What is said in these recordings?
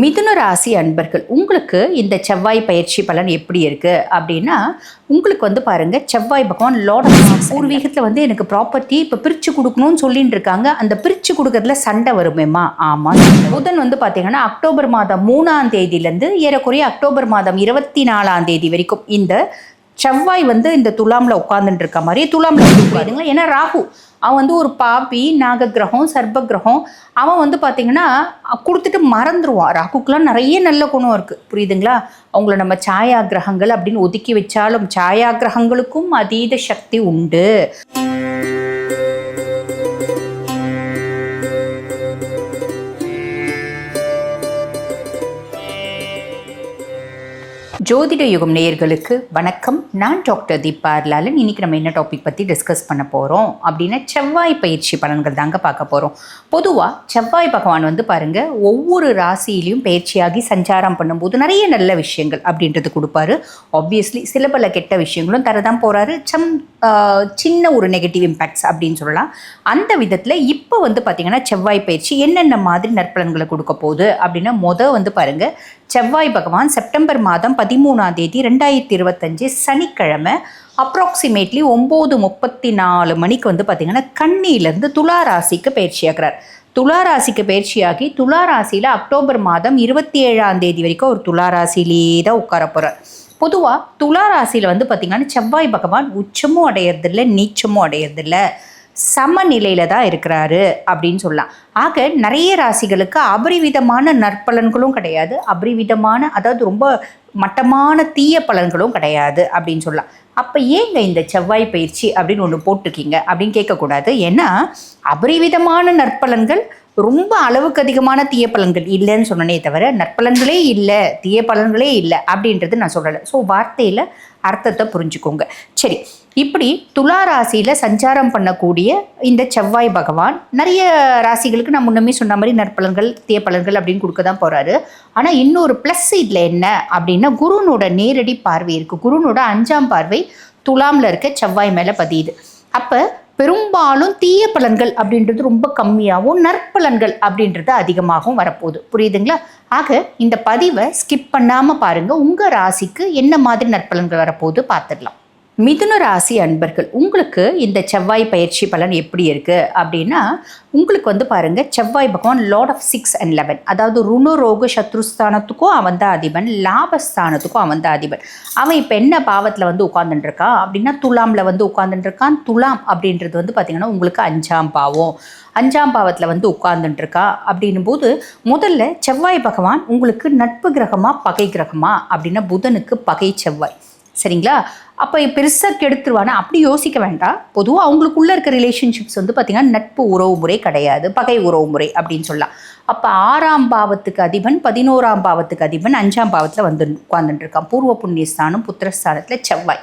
மிதுன ராசி அன்பர்கள் உங்களுக்கு இந்த செவ்வாய் பயிற்சி பலன் எப்படி இருக்கு? அப்படின்னா உங்களுக்கு வந்து பாருங்க செவ்வாய் பகவான் லார்ட் ஆஃப் பூர்வீகத்தில் வந்து எனக்கு ப்ராப்பர்ட்டி இப்போ பிரித்து கொடுக்கணும்னு சொல்லிட்டு இருக்காங்க. அந்த பிரித்து கொடுக்கறதுல சண்டை வருமேம்மா? ஆமாம் புதன் வந்து பார்த்தீங்கன்னா அக்டோபர் மாதம் மூணாம் தேதியிலேருந்து ஏறக்குறைய அக்டோபர் மாதம் இருபத்தி நாலாம் தேதி வரைக்கும் இந்த செவ்வாய் வந்து இந்த துலாம்ல உட்கார்ந்துட்டு இருக்க மாதிரி துலாம்ல உட்காருங்களா ஏன்னா ராகு அவன் வந்து ஒரு பாப்பி நாக கிரகம் சர்ப்ப கிரகம் அவன் வந்து பார்த்தீங்கன்னா கொடுத்துட்டு மறந்துடுவான் ராகுக்கெலாம் நிறைய நல்ல குணம் இருக்குது புரியுதுங்களா? அவங்கள நம்ம சாயா கிரகங்கள் அப்படின்னு ஒதுக்கி வச்சாலும் சாயா கிரகங்களுக்கும் அதீத சக்தி உண்டு. ஜோதிட யுகம் நேயர்களுக்கு வணக்கம். நான் டாக்டர் தீபா லாலன் இன்னைக்கு நம்ம என்ன டாபிக் பற்றி டிஸ்கஸ் பண்ண போகிறோம் அப்படின்னா செவ்வாய் பயிற்சி பலன்கள் தாங்க பார்க்க போகிறோம் பொதுவாக செவ்வாய் பகவான் வந்து பாருங்கள் ஒவ்வொரு ராசியிலையும் பயிற்சியாகி சஞ்சாரம் பண்ணும்போது நிறைய நல்ல விஷயங்கள் அப்படின்றது கொடுப்பாரு. ஆப்வியஸ்லி சில பல கெட்ட விஷயங்களும் தரதான் போகிறாரு சம் சின்ன ஒரு நெகட்டிவ் இம்பேக்ட்ஸ் அப்படின்னு சொல்லலாம். அந்த விதத்தில் இப்போ வந்து பார்த்திங்கன்னா செவ்வாய் பயிற்சி என்னென்ன மாதிரி நற்பலன்களை கொடுக்க போகுது அப்படின்னா மொதல் வந்து பாருங்கள் செவ்வாய் பகவான் செப்டம்பர் மாதம் பதிமூணாம் தேதி ரெண்டாயிரத்தி இருபத்தஞ்சு சனிக்கிழமை அப்ராக்சிமேட்லி ஒம்பது முப்பத்தி நாலு மணிக்கு வந்து பார்த்திங்கன்னா கண்ணியிலேருந்து துலா ராசிக்கு பயிற்சியாகிறார் துலா ராசிக்கு பயிற்சியாகி துலா ராசியில் அக்டோபர் மாதம் இருபத்தி ஏழாம் தேதி வரைக்கும் ஒரு துலா தான் உட்கார போகிறார் பொதுவாக துலா ராசியில் வந்து பார்த்திங்கன்னா செவ்வாய் பகவான் உச்சமும் அடையறதில்ல நீச்சமும் அடையிறதில்லை. சமநிலையில் தான் இருக்கிறாரு அப்படின்னு சொல்லலாம். ஆக நிறைய ராசிகளுக்கு அபரிவிதமான நற்பலன்களும் கிடையாது. அபரிவிதமான அதாவது ரொம்ப மட்டமான தீய பலன்களும் கிடையாது அப்படின்னு சொல்லலாம். அப்போ ஏங்க இந்த செவ்வாய் பயிற்சி அப்படின்னு ஒன்று போட்டிருக்கீங்க அப்படின்னு கேட்கக்கூடாது. ஏன்னா அபரிவிதமான நற்பலன்கள் ரொம்ப அளவுக்கு அதிகமான தீய பலன்கள் இல்லைன்னு சொன்னனே தவிர நற்பலன்களே இல்லை தீய பலன்களே இல்லை அப்படின்றது நான் சொல்லலை. ஸோ வார்த்தையில் அர்த்தத்தை புரிஞ்சுக்கோங்க. சரி இப்படி துலா ராசியில் சஞ்சாரம் பண்ணக்கூடிய இந்த செவ்வாய் பகவான் நிறைய ராசிகளுக்கு நான் முன்னமே சொன்ன மாதிரி நற்பலன்கள் தீய பலன்கள் அப்படின்னு கொடுக்க தான் போகிறாரு ஆனால் இன்னொரு ப்ளஸ் இதில் என்ன அப்படின்னா குருனோட நேரடி பார்வை இருக்குது குருனோட அஞ்சாம் பார்வை துலாமில் இருக்க செவ்வாய் மேலே பதியுது. அப்போ பெரும்பாலும் தீய பலன்கள் அப்படின்றது ரொம்ப கம்மியாகவும் நற்பலன்கள் அப்படின்றது அதிகமாகவும் வரப்போகுது. புரியுதுங்களா? ஆக இந்த பதிவை ஸ்கிப் பண்ணாமல் பாருங்கள் உங்கள் ராசிக்கு என்ன மாதிரி நற்பலன்கள் வரப்போகுது பார்த்துடலாம். மிதுன ராசி அன்பர்கள் உங்களுக்கு இந்த செவ்வாய் பயிற்சி பலன் எப்படி இருக்குது அப்படின்னா உங்களுக்கு வந்து பாருங்கள் செவ்வாய் பகவான் lord of six and eleven அதாவது ருணு ரோக சத்ருஸ்தானத்துக்கும் அவன் தான் அதிபன் லாபஸ்தானத்துக்கும் அவன் தான் அதிபன். அவன் இப்போ என்ன பாவத்தில் வந்து உட்காந்துட்டுருக்கான் அப்படின்னா துலாமில் வந்து உட்காந்துட்டுருக்கான் துலாம் அப்படின்றது வந்து பார்த்திங்கன்னா உங்களுக்கு அஞ்சாம் பாவம். அஞ்சாம் பாவத்தில் வந்து உட்கார்ந்துட்டு இருக்கா அப்படின்னும் போது முதல்ல செவ்வாய் பகவான் உங்களுக்கு நட்பு கிரகமாக பகை கிரகமா? அப்படின்னா புதனுக்கு பகை செவ்வாய். சரிங்களா? அப்போ பெருசாக கெடுத்துருவானா? அப்படி யோசிக்க வேண்டாம். பொதுவாக அவங்களுக்குள்ள இருக்க ரிலேஷன்ஷிப்ஸ் வந்து பார்த்திங்கன்னா நட்பு உறவு முறை கிடையாது. பகை உறவு முறை அப்படின்னு சொல்லலாம். அப்போ ஆறாம் பாவத்துக்கு அதிபன் பதினோராம் பாவத்துக்கு அதிபன் அஞ்சாம் பாவத்தில் வந்து உட்கார்ந்துட்டு இருக்கான் பூர்வ புண்ணியஸ்தானம் புத்திரஸ்தானத்தில் செவ்வாய்.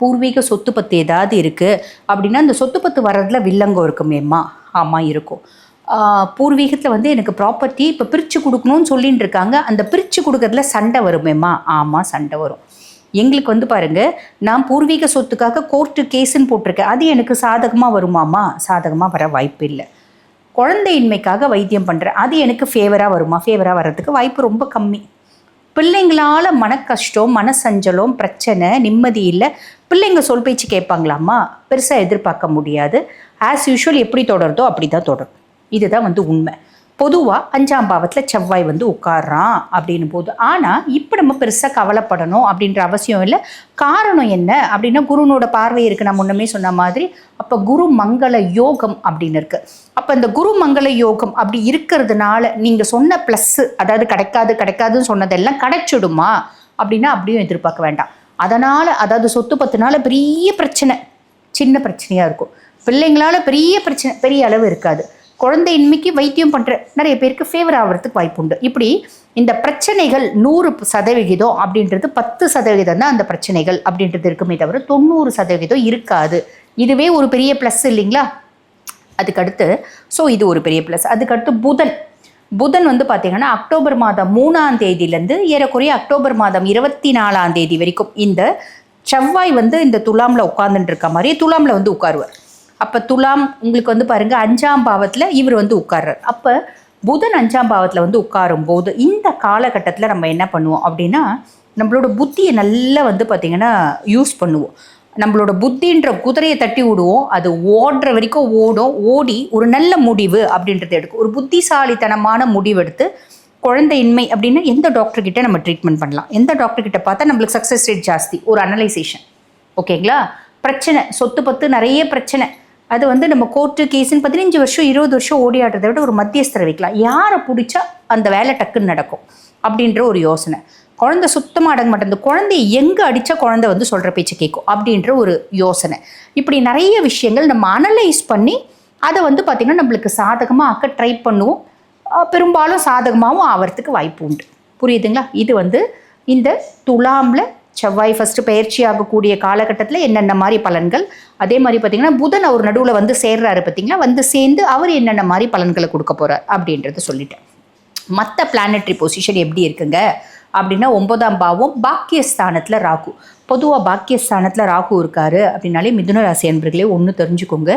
பூர்வீக சொத்து பத்து ஏதாவது இருக்குது அப்படின்னா அந்த சொத்து பத்து வர்றதுல வில்லங்கம் இருக்குமேம்மா? ஆமாம் இருக்கும். பூர்வீகத்தில் வந்து எனக்கு ப்ராப்பர்ட்டி இப்போ பிரித்து கொடுக்கணும்னு சொல்லிட்டு இருக்காங்க அந்த பிரித்து கொடுக்கறதுல சண்டை வருமேம்மா? ஆமாம் சண்டை வரும். எங்களுக்கு வந்து பாருங்க நான் பூர்வீக சொத்துக்காக கோர்ட்டு கேஸுன்னு போட்டிருக்கேன். அது எனக்கு சாதகமாக வருமாமா சாதகமாக வர வாய்ப்பு இல்லை. குழந்தையின்மைக்காக வைத்தியம் பண்ணுறேன் அது எனக்கு ஃபேவராக வருமா? ஃபேவராக வர்றதுக்கு வாய்ப்பு ரொம்ப கம்மி. பிள்ளைங்களால மன கஷ்டம் மனசஞ்சலம் பிரச்சனை நிம்மதி இல்லை. பிள்ளைங்க சொல் பேச்சு கேட்பாங்களாம்மா? பெருசாக எதிர்பார்க்க முடியாது. ஆஸ் யூஷுவல் எப்படி தொடருதோ அப்படி தான் தொடரும். இதுதான் வந்து உண்மை. பொதுவாக அஞ்சாம் பாவத்தில் செவ்வாய் வந்து உட்கார்றான் அப்படின்னு போது ஆனால் இப்போ நம்ம பெருசாக கவலைப்படணும் அப்படின்ற அவசியம் இல்லை. காரணம் என்ன அப்படின்னா குருனோட பார்வை இருக்குது நான் முன்னமே சொன்ன மாதிரி அப்போ குரு மங்கள யோகம் அப்படின்னு இருக்குது அப்போ இந்த குரு மங்கள யோகம் அப்படி இருக்கிறதுனால நீங்கள் சொன்ன ப்ளஸ்ஸு அதாவது கிடைக்காது கிடைக்காதுன்னு சொன்னதெல்லாம் கிடைச்சிடுமா அப்படின்னா அப்படியும் எதிர்பார்க்க வேண்டாம். அதனால் அதாவது சொத்து பத்துனால பெரிய பிரச்சனை சின்ன பிரச்சனையாக இருக்கும். பிள்ளைங்களால பெரிய பிரச்சனை பெரிய அளவு இருக்காது. குழந்தையின்மைக்கு வைத்தியம் பண்ணுற நிறைய பேருக்கு ஃபேவர் ஆகிறதுக்கு வாய்ப்பு உண்டு. இப்படி இந்த பிரச்சனைகள் நூறு சதவிகிதம் அப்படின்றது பத்து சதவிகிதம் தான் அந்த பிரச்சனைகள் அப்படின்றது இருக்குமே தவிர தொண்ணூறு சதவிகிதம் இருக்காது. இதுவே ஒரு பெரிய ப்ளஸ் இல்லைங்களா? அதுக்கடுத்து ஸோ இது ஒரு பெரிய ப்ளஸ் அதுக்கடுத்து புதன். புதன் வந்து பார்த்திங்கன்னா அக்டோபர் மாதம் மூணாம் தேதியிலேருந்து ஏறக்குறைய அக்டோபர் மாதம் இருபத்தி நாலாம் தேதி வரைக்கும் இந்த செவ்வாய் வந்து இந்த துலாமில் உட்காந்துட்டு இருக்க மாதிரி துலாமில் வந்து உட்காருவார். அப்போ துலாம் உங்களுக்கு வந்து பாருங்கள் அஞ்சாம் பாவத்தில் இவர் வந்து உட்கார்றார். அப்போ புதன் அஞ்சாம் பாவத்தில் வந்து உட்காரும் போது இந்த காலகட்டத்தில் நம்ம என்ன பண்ணுவோம் அப்படின்னா நம்மளோட புத்தியை நல்லா வந்து பார்த்திங்கன்னா யூஸ் பண்ணுவோம். நம்மளோட புத்தின்ற குதிரையை தட்டி விடுவோம். அது ஓடுற வரைக்கும் ஓடும். ஓடி ஒரு நல்ல முடிவு அப்படின்றத எடுக்கும். ஒரு புத்திசாலித்தனமான முடிவெடுத்து குழந்தையின்மை அப்படின்னா எந்த டாக்டர்கிட்ட நம்ம ட்ரீட்மெண்ட் பண்ணலாம்? எந்த டாக்டர்கிட்ட பார்த்தா நம்மளுக்கு சக்ஸஸ் ரேட் ஜாஸ்தி? ஒரு அனலைசேஷன் ஓகேங்களா? பிரச்சனை சொத்து பத்து நிறைய பிரச்சனை. அது வந்து நம்ம கோர்ட்டு கேஸுன்னு பதினஞ்சு வருஷம் இருபது வருஷம் ஓடி ஆடுறதை விட ஒரு மத்தியஸ்தரை வைக்கலாம். யாரை பிடிச்சா அந்த வேலை டக்குன்னு நடக்கும் அப்படின்ற ஒரு யோசனை. குழந்தை சுத்தமாக அடங்க மாட்டேங்குது. குழந்தைய எங்கே அடித்தா குழந்தை வந்து சொல்கிற பேச்சு கேட்கும் அப்படின்ற ஒரு யோசனை. இப்படி நிறைய விஷயங்கள் நம்ம அனலைஸ் பண்ணி அதை வந்து பார்த்திங்கன்னா நம்மளுக்கு சாதகமாக ஆக்க ட்ரை பண்ணுவோம். பெரும்பாலும் சாதகமாகவும் ஆகிறதுக்கு வாய்ப்பு உண்டு. புரியுதுங்களா? இது வந்து இந்த துலாமில் செவ்வாய் ஃபஸ்ட்டு பயிற்சி ஆகக்கூடிய காலகட்டத்தில் என்னென்ன மாதிரி பலன்கள்? அதே மாதிரி பார்த்தீங்கன்னா புதன் அவர் நடுவில் வந்து சேர்றாரு பார்த்தீங்களா வந்து சேர்ந்து அவர் என்னென்ன மாதிரி பலன்களை கொடுக்க போகிறார் அப்படின்றத சொல்லிட்டேன். மற்ற பிளானட்ரி பொசிஷன் எப்படி இருக்குங்க? அப்படின்னா ஒன்பதாம் பாவம் பாக்கியஸ்தானத்தில் ராகு. பொதுவாக பாக்கியஸ்தானத்தில் ராகு இருக்காரு அப்படின்னாலே மிதுன ராசி அன்பர்களே ஒன்று தெரிஞ்சுக்கோங்க.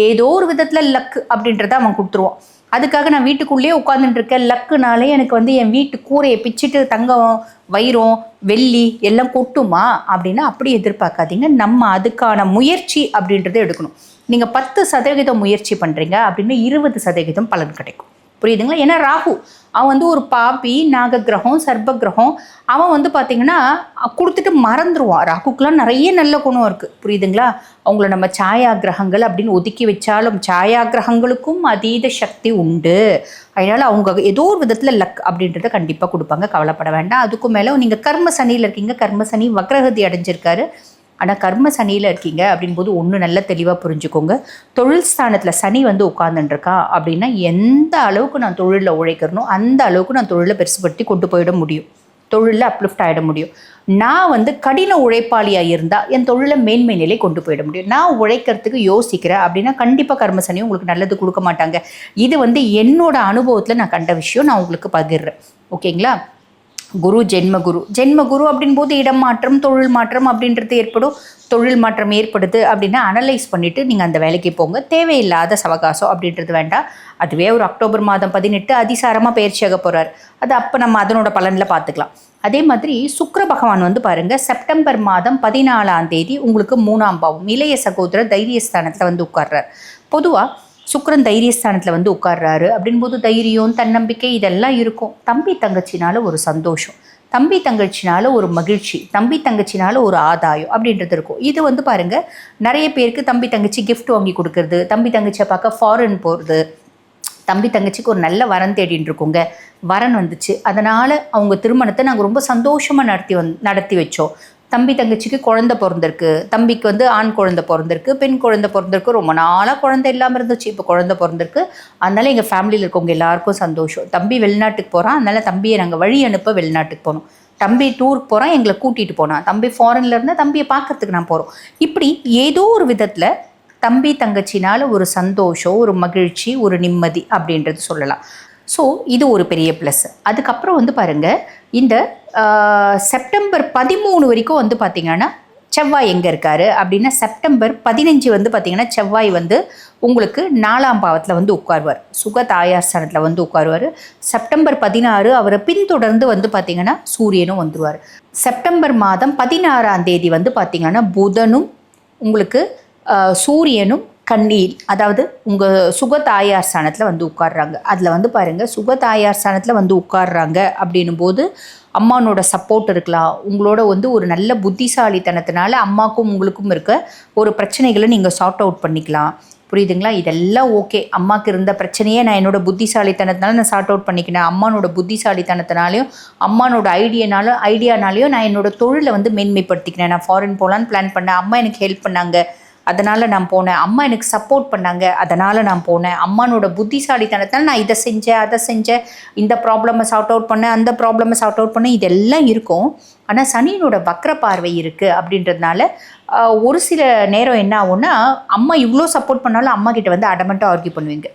ஏதோ ஒரு விதத்தில் லக் அப்படின்றத அவன் கொடுத்துருவான். அதுக்காக நான் வீட்டுக்குள்ளேயே உட்காந்துட்டு இருக்கேன் லக்குனாலே எனக்கு வந்து என் வீட்டு கூரையை பிச்சுட்டு தங்கம் வைரம் வெள்ளி எல்லாம் கொட்டுமா அப்படின்னா அப்படி எதிர்பார்க்காதீங்க. நம்ம அதுக்கான முயற்சி அப்படின்றத எடுக்கணும். நீங்கள் பத்து சதவீதம் முயற்சி பண்ணுறீங்க அப்படின்னா இருபது சதவீதம் பலன் கிடைக்கும். புரியுதுங்களா? ஏன்னா ராகு அவன் வந்து ஒரு பாப்பி நாக கிரகம் சர்ப்ப கிரகம் அவன் வந்து பார்த்தீங்கன்னா கொடுத்துட்டு மறந்துடுவான் ராகுக்கெலாம் நிறைய நல்ல குணம் இருக்குது புரியுதுங்களா? அவங்கள நம்ம சாயா கிரகங்கள் அப்படின்னு ஒதுக்கி வச்சாலும் சாயா கிரகங்களுக்கும் அதீத சக்தி உண்டு. அதனால் அவங்க ஏதோ ஒரு விதத்தில் லக் அப்படின்றத கண்டிப்பாக கொடுப்பாங்க. கவலைப்பட வேண்டாம். அதுக்கும் மேலே நீங்கள் கர்ம சனியில் இருக்கீங்க. கர்ம சனி வக்ரகதி அடைஞ்சிருக்காரு. ஆனால் கர்ம சனியில் இருக்கீங்க அப்படின்போது ஒன்று நல்ல தெளிவாக புரிஞ்சுக்கோங்க. தொழில் ஸ்தானத்தில் சனி வந்து உட்காந்துட்டுருக்கா அப்படின்னா எந்த அளவுக்கு நான் தொழிலில் உழைக்கிறனோ அந்த அளவுக்கு நான் தொழிலை பெருசுபடுத்தி கொண்டு போயிட முடியும். தொழிலில் அப்லிஃப்ட் ஆகிட முடியும். நான் வந்து கடின உழைப்பாளியாக இருந்தால் என் தொழிலை மேன்மை நிலை கொண்டு போயிட முடியும். நான் உழைக்கிறதுக்கு யோசிக்கிறேன் அப்படின்னா கண்டிப்பாக கர்ம சனி உங்களுக்கு நல்லது கொடுக்க மாட்டாங்க. இது வந்து என்னோட அனுபவத்தில் நான் கண்ட விஷயம் நான் உங்களுக்கு பகிர்றேன். ஓகேங்களா? குரு ஜென்ம குரு. ஜென்ம குரு அப்படின் போது இடம் மாற்றம் தொழில் மாற்றம் அப்படின்றது ஏற்படும். தொழில் மாற்றம் ஏற்படுது அப்படின்னா அனலைஸ் பண்ணிவிட்டு நீங்கள் அந்த வேலைக்கு போங்க. தேவையில்லாத சவகாசம் அப்படின்றது வேண்டாம். அதுவே ஒரு அக்டோபர் மாதம் பதினெட்டு அதிசாரமாக பயிற்சியாக போகிறார் அது அப்போ நம்ம அதனோட பலனில் பார்த்துக்கலாம் அதே மாதிரி சுக்கர பகவான் வந்து பாருங்கள் செப்டம்பர் மாதம் பதினாலாம் தேதி உங்களுக்கு மூணாம் பாவம் இளைய சகோதரர் தைரியஸ்தானத்தில் வந்து உட்கார்றார். பொதுவாக சுக்கிரன் தைரியஸ்தானத்தில் வந்து உட்கார்றாரு. அப்படின்போது தைரியம் தன்னம்பிக்கை இதெல்லாம் இருக்கும். தம்பி தங்கச்சினால ஒரு சந்தோஷம். தம்பி தங்கச்சினால ஒரு மகிழ்ச்சி. தம்பி தங்கச்சினால ஒரு ஆதாயம் அப்படின்றது இருக்கும். இது வந்து பாருங்க நிறைய பேருக்கு தம்பி தங்கச்சி கிஃப்ட் வாங்கி கொடுக்கறது தம்பி தங்கச்சியை பார்க்க ஃபாரின் போகிறது தம்பி தங்கச்சிக்கு ஒரு நல்ல வரன் தேடின்னு இருக்கோங்க. வரன் வந்துச்சு. அதனால் அவங்க திருமணத்தை நாங்கள் ரொம்ப சந்தோஷமாக நடத்தி வந் நடத்தி வச்சோம். தம்பி தங்கச்சிக்கு குழந்தை பிறந்திருக்கு. தம்பிக்கு வந்து ஆண் குழந்தை பிறந்திருக்கு. பெண் குழந்தை பிறந்திருக்கு. ரொம்ப நாளாக குழந்தை இல்லாமல் இருந்துச்சு. இப்போ குழந்தை பிறந்திருக்கு. அதனால எங்கள் ஃபேமிலியில் இருக்கவங்க எல்லாருக்கும் சந்தோஷம். தம்பி வெளிநாட்டுக்கு போகிறான் அதனால தம்பியை நாங்கள் வழி அனுப்ப வெளிநாட்டுக்கு போனோம். தம்பி டூருக்கு போகிறான் எங்களை கூட்டிகிட்டு போனான். தம்பி ஃபாரின்ல இருந்தால் தம்பியை பார்க்கறதுக்கு நான் போகிறோம் இப்படி ஏதோ ஒரு விதத்தில் தம்பி தங்கச்சினால் ஒரு சந்தோஷம் ஒரு மகிழ்ச்சி ஒரு நிம்மதி அப்படின்றது சொல்லலாம். ஸோ இது ஒரு பெரிய ப்ளஸ் அதுக்கப்புறம் வந்து பாருங்கள் இந்த செப்டம்பர் பதிமூணு வரைக்கும் வந்து பார்த்திங்கன்னா செவ்வாய் எங்கே இருக்காரு அப்படின்னா செப்டம்பர் பதினஞ்சு வந்து பார்த்திங்கன்னா செவ்வாய் வந்து உங்களுக்கு நாலாம் பாவத்தில் வந்து உட்காருவார். சுக தாயாஸ்தானத்தில் வந்து உட்காருவார். செப்டம்பர் பதினாறு அவரை பின்தொடர்ந்து வந்து பார்த்திங்கன்னா சூரியனும் வந்துடுவார் செப்டம்பர் மாதம் பதினாறாம் தேதி வந்து பார்த்திங்கன்னா புதனும் உங்களுக்கு சூரியனும் கண்ணீர் அதாவது உங்கள் சுக தாயார் ஸ்தானத்தில் வந்து உட்கார்றாங்க. அதில் வந்து பாருங்கள் சுக தாயார் ஸ்தானத்தில் வந்து உட்கார்றாங்க அப்படின்னும் போது அம்மானோட சப்போர்ட் இருக்கலாம். உங்களோட வந்து ஒரு நல்ல புத்திசாலித்தனத்தினால அம்மாக்கும் உங்களுக்கும் இருக்க ஒரு பிரச்சனைகளை நீங்கள் சார்ட் அவுட் பண்ணிக்கலாம். புரியுதுங்களா? இதெல்லாம் ஓகே அம்மாவுக்கு இருந்த பிரச்சனையே நான் என்னோட புத்திசாலித்தனத்தினால நான் சார்ட் அவுட் பண்ணிக்கினேன். அம்மானோட புத்திசாலித்தனத்தினாலையும் அம்மானோட ஐடியானாலும் ஐடியானாலையும் நான் என்னோட தொழிலை வந்து மேன்மைப்படுத்திக்கினேன். நான் ஃபாரின் போகலான்னு பிளான் பண்ணேன். அம்மா எனக்கு ஹெல்ப் பண்ணாங்க. அதனால் நான் போனேன். அம்மா எனக்கு சப்போர்ட் பண்ணாங்க. அதனால் நான் போனேன். அம்மானோட புத்திசாலித்தனத்தால் நான் இதை செஞ்சேன் அதை செஞ்சேன். இந்த ப்ராப்ளமை சார்ட் அவுட் பண்ணேன் அந்த ப்ராப்ளமை சார்ட் அவுட் பண்ணேன். இதெல்லாம் இருக்கும். ஆனால் சனியினோட வக்ர பார்வை இருக்குது அப்படின்றதுனால ஒரு சில நேரம் என்ன ஆகும்னா அம்மா இவ்வளோ சப்போர்ட் பண்ணாலும் அம்மா கிட்ட வந்து அடமெண்ட்டாக ஆர்கியூ பண்ணுவீங்க.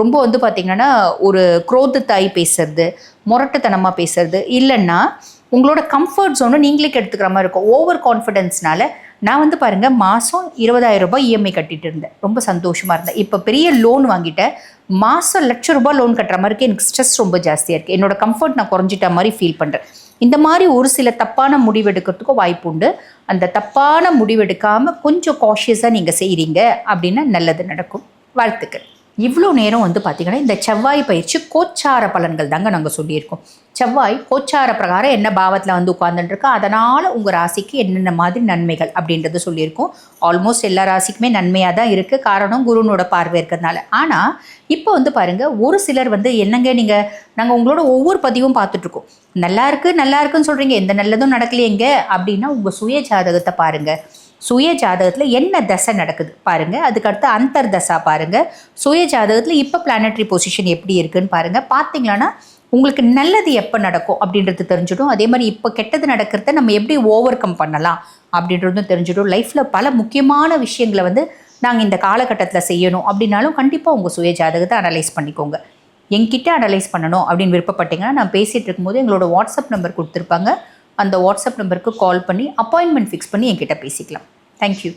ரொம்ப வந்து பார்த்திங்கன்னா ஒரு குரோதத்தாய் பேசுறது முரட்டுத்தனமாக பேசுறது. இல்லைன்னா உங்களோட கம்ஃபர்ட் ஜோனை நீங்களே கெடுத்துக்கிற மாதிரி இருக்கும். ஓவர் கான்ஃபிடென்ஸ்னால நான் வந்து பாருங்கள் மாதம் இருபதாயிரம் ரூபாய் இஎம்ஐ கட்டிட்டு இருந்தேன். ரொம்ப சந்தோஷமாக இருந்தேன். இப்போ பெரிய லோன் வாங்கிட்டேன். மாதம் லட்ச ரூபாய் லோன் கட்டுற மாதிரி எனக்கு ஸ்ட்ரெஸ் ரொம்ப ஜாஸ்தியாக இருக்குது என்னோட கம்ஃபர்ட் நான் குறைஞ்சிட்ட மாதிரி ஃபீல் பண்ணுறேன் இந்த மாதிரி ஒரு சில தப்பான முடிவெடுக்கிறதுக்கும் வாய்ப்பு உண்டு. அந்த தப்பான முடிவெடுக்காமல் கொஞ்சம் காஷியஸாக நீங்கள் செய்கிறீங்க அப்படின்னா நல்லது நடக்கும். வாழ்த்துக்கள். இவ்வளோ நேரம் வந்து பார்த்திங்கன்னா இந்த செவ்வாய் பயிற்சி கோச்சார பலன்கள் தாங்க நாங்கள் சொல்லியிருக்கோம். செவ்வாய் கோச்சார பிரகாரம் என்ன பாவத்தில் வந்து உட்கார்ந்துட்டுருக்கா அதனால் உங்கள் ராசிக்கு என்னென்ன மாதிரி நன்மைகள் அப்படின்றது சொல்லியிருக்கோம். ஆல்மோஸ்ட் எல்லா ராசிக்குமே நன்மையாக தான் இருக்குது காரணம் குருனோட பார்வை இருக்கிறதுனால. ஆனால் இப்போ வந்து பாருங்கள் ஒரு சிலர் வந்து என்னங்க நீங்கள் நாங்கள் உங்களோட ஒவ்வொரு பதிவும் பார்த்துட்ருக்கோம் நல்லா இருக்கு நல்லா இருக்குன்னு சொல்கிறீங்க எந்த நல்லதும் நடக்கலையேங்க. அப்படின்னா உங்கள் சுய ஜாதகத்தை பாருங்கள் சுய ஜாதகத்தில் என்ன தசை நடக்குது பாருங்கள் அதுக்கடுத்து அந்தர் தசா பாருங்கள் சுய ஜாதகத்தில் இப்போ பிளானட்ரி பொசிஷன் எப்படி இருக்குன்னு பாருங்கள் பார்த்தீங்களான்னா உங்களுக்கு நல்லது எப்போ நடக்கும் அப்படின்றது தெரிஞ்சிடும். அதே மாதிரி இப்போ கெட்டது நடக்கிறத நம்ம எப்படி ஓவர் கம் பண்ணலாம் அப்படின்றதும் தெரிஞ்சிடும். லைஃப்பில் பல முக்கியமான விஷயங்களை வந்து நாங்கள் இந்த காலகட்டத்தில் செய்யணும் அப்படின்னாலும் கண்டிப்பாக உங்கள் சுய ஜாதகத்தை அனலைஸ் பண்ணிக்கோங்க. என்கிட்ட அனலைஸ் பண்ணணும் அப்படின்னு விருப்பப்பட்டீங்கன்னா நான் பேசிகிட்டு இருக்கும்போது எங்களோட வாட்ஸ்அப் நம்பர் கொடுத்துருப்பாங்க. அந்த வாட்ஸ்அப் நம்பருக்கு கால் பண்ணி அப்பாயின்மெண்ட் ஃபிக்ஸ் பண்ணி என்கிட்ட பேசிக்கலாம். தேங்க்யூ